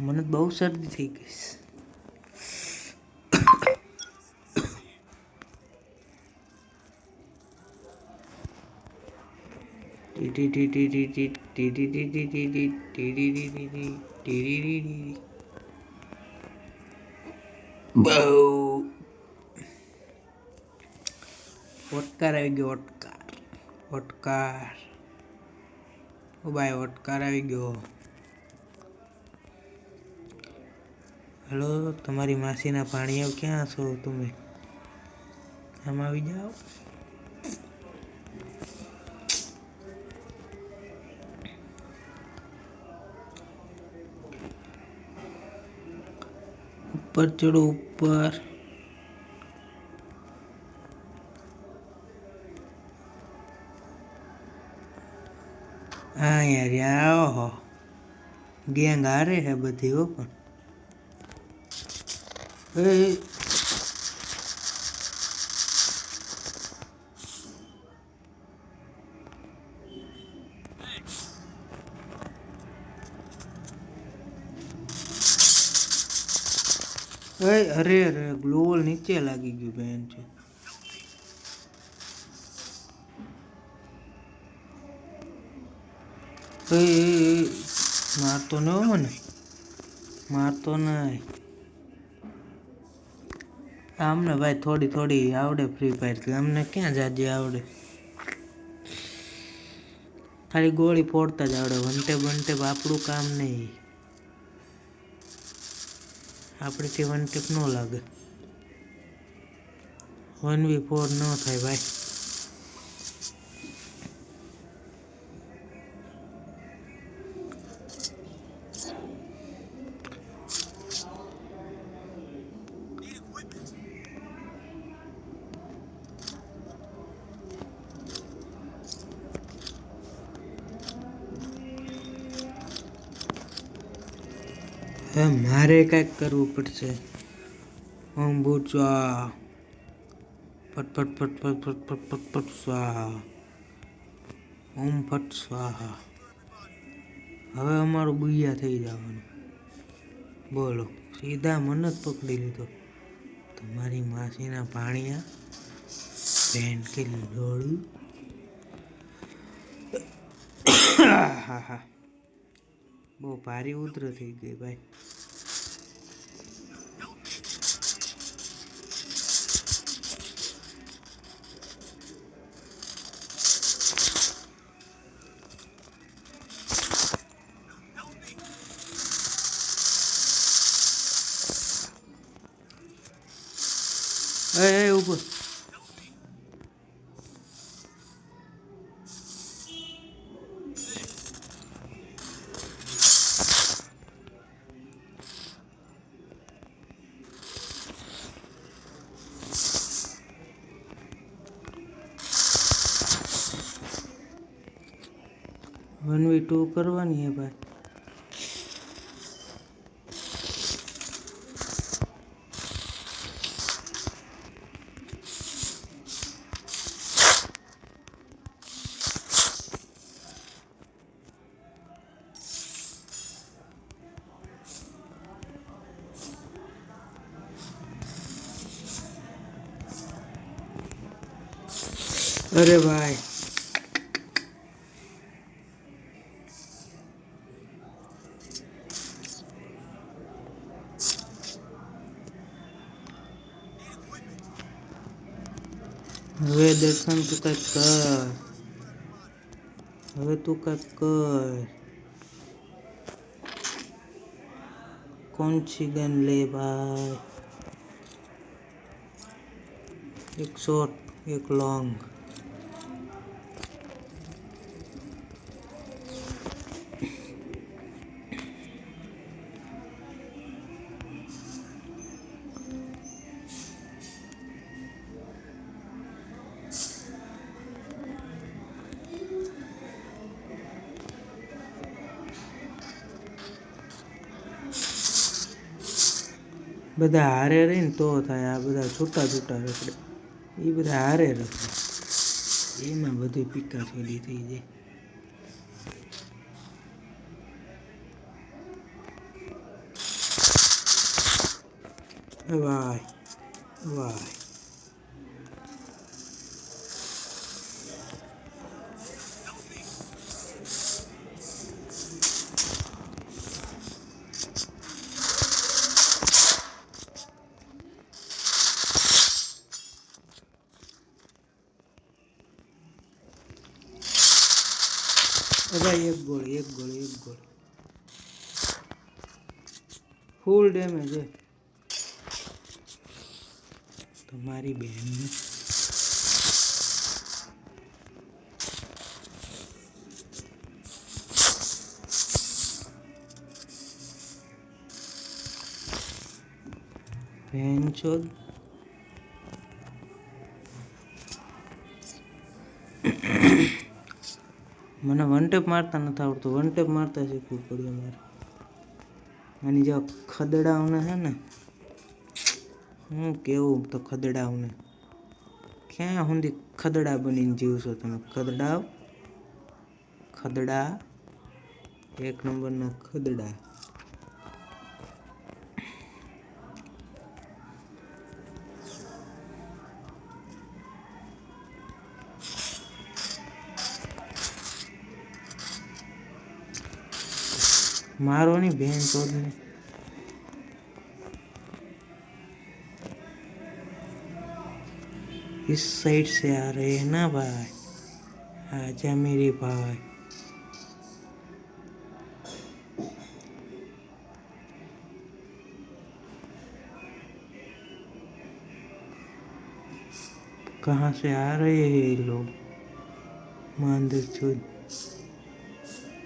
मन बहुत सर्दी थी वोटकार वोटकार वोटकार ભાઈ ઓટકાર આવી ગયો. હેલો, તમારી માસીના પાણીઓ ક્યાં છો તમે? આમ આવી જાઓ. ઉપર ચડો, ઉપર. હા યાર યાર ઓહો. ગેંગ હારે છે બધી હો પણ. એ અરે અરે ગ્લોવલ નીચે લાગી ગયું બેન છે. એ, મારતો ન મને મારતો નહીં. આમને ભાઈ થોડી થોડી આવડે ફ્રી ફાયર અમને ક્યાં જાજી આવડે? ખાલી ગોળી ફોડતા જ આવડે. વનટે વનટેપ આપણું કામ નહીં. આપણેથી વનટેપ ન લાગે. વન વી ફોર ન થાય ભાઈ. હવે મારે કંઈક કરવું પડશે. ઓમ બુટ સ્વા ફટ ફટ ફટ ફટ ફટ ફટ ફટ ફટ સ્વાહા. ઓમ ફટ સ્વાહા. હવે અમારું બુયા થઈ જવાનું. બોલો, સીધા મને જ પકડી લીધો. તમારી માસીના પાણીયા પેન કે હા બહુ ભારી ઉધર થઈ ગઈ ભાઈ. ऊपर। वन वी टू करवानी है भाई। અરે ભાઈ. હવે દર્શન તું કંઈક કર. હવે તું કંઈક કર. કોણ છી ગન લે ભાઈ? એક શોર્ટ એક લોંગ બધા હારે રહીને તો થાય, આ બધા છૂટા છૂટા રખડે. એ બધા હારે રખડે. એમાં બધી પીકા છોડી થઈ જાય. વાય વાય ભાઈ એ ભાઈ એક ગોળ એક ગોળ એક ગોળ ફૂલ ડેમેજ છે તમારી બેન બેન ચોદ મને વન ટેપ મારતા નથી આવડતું. વન ટેપ મારતા શીખવું પડ્યું મારે. આની જે ખદડાઓને છે ને, હું કેવું તો ખદડાઓને ક્યાં સુધી ખદડા બનીને જીવશો તમે? ખદડાવ? ખદડા? એક નંબરના ખદડા. मारो नहीं बहन चोद इस साइड से आ रहे हैं ना भाई? आजा मेरे भाई। कहाँ से आ रहे हैं ये लोग? मांदर चोद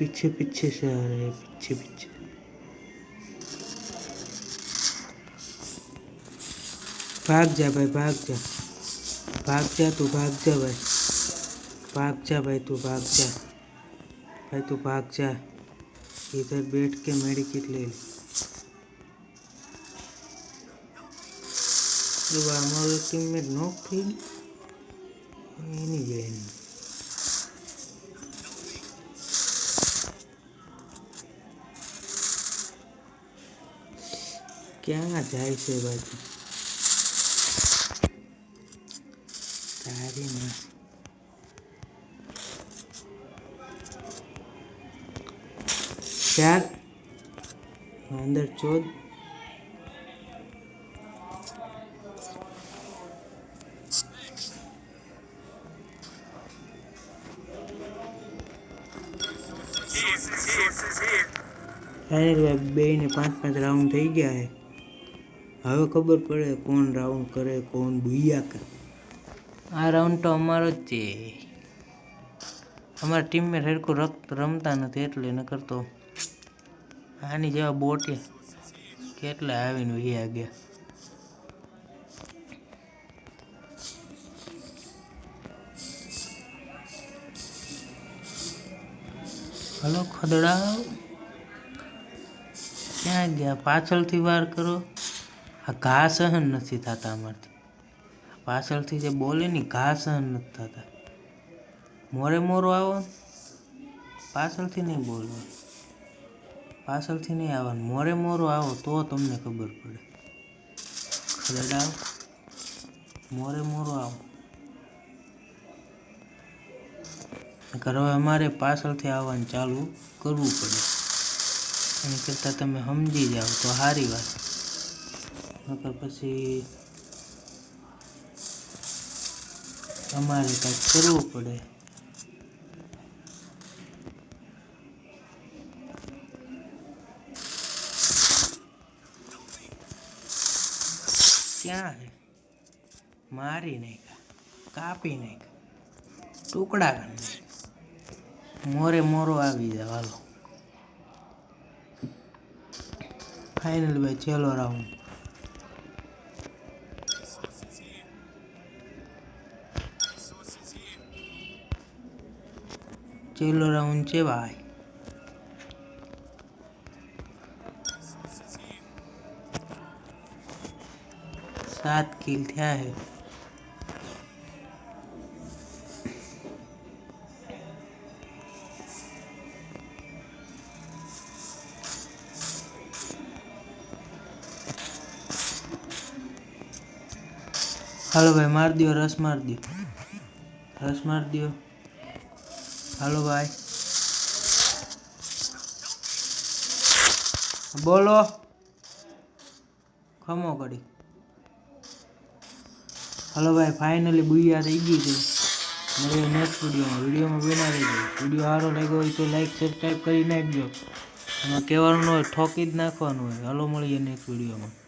पीछे पीछे से आ रहे हैं पीछे पीछे भाग जा भाई भाग जा भाग जा तू भाग जा भाई भाग जा भाई तू भाग जा भाई तू भाग जा इधर बैठ के मेडिकेट ले ले જો અમારો ટીમમેટ નોક થઈ એની બેન ક્યાં જાય છે બાજુ તારી માં ચાર અંદર ચૌદ ફાઇનલ બે ને પાંચ પાંચ રાઉન્ડ થઈ ગયા છે હવે ખબર પડે કોણ રાઉન્ડ કરે, કોણ બુયા કરે. આ રાઉન્ડ તો અમારો જ છે. અમારા ટીમમેટ હરખું રક્ત રમતા નથી એટલે ન કરતો. આની જેવા બોટે કેટલા આવીને વહ્યા ગયા. હલો ખદડા ક્યાં ગયા? પાછળથી વાર કરો. ઘા સહન નથી થતા અમારથી. પાછળથી જે બોલે ને ઘા સહન નથી થતા. મોરે મોરો આવો પાછળથી નહીં બોલવાનું પાછળથી નહીં આવવાનું મોરે મોરો આવો તો તમને ખબર પડે. ખરડાવ મોરે મોરો આવો. હવે અમારે પાછળથી આવવાનું ચાલુ કરવું પડે. એની કરતાં તમે સમજી જાઓ તો સારી વાત. પછી અમારે કંઈક કરવું પડે. ક્યાં હે? મારી નાખ્યા, કાપી નાખ્યા, ટુકડા કરી મોરે મોરો આવી જાય, હાલો. ફાઇનલ ભાઈ છેલ્લો રાઉન્ડ ચેલો રાઉન્ડ છે ભાઈ. સાત કિલ થયા હે. હાલો ભાઈ, માર દ્યો, રસ માર દ્યો. રસ માર દ્યો. હાલો ભાઈ. બોલો. ખમો કરી હાલો ભાઈ ફાઇનલી બુયા થઈ ગઈ છે. મળીએ નેક્સ્ટ વિડીયોમાં વિડીયોમાં બના રહેજો વીડિયો સારો લાગ્યો હોય તો લાઈક સબસ્ક્રાઈબ કરી નાખજો. એમાં કહેવાનું હોય, ઠોકી જ નાખવાનું હોય. હાલો મળીએ નેક્સ્ટ વિડીયોમાં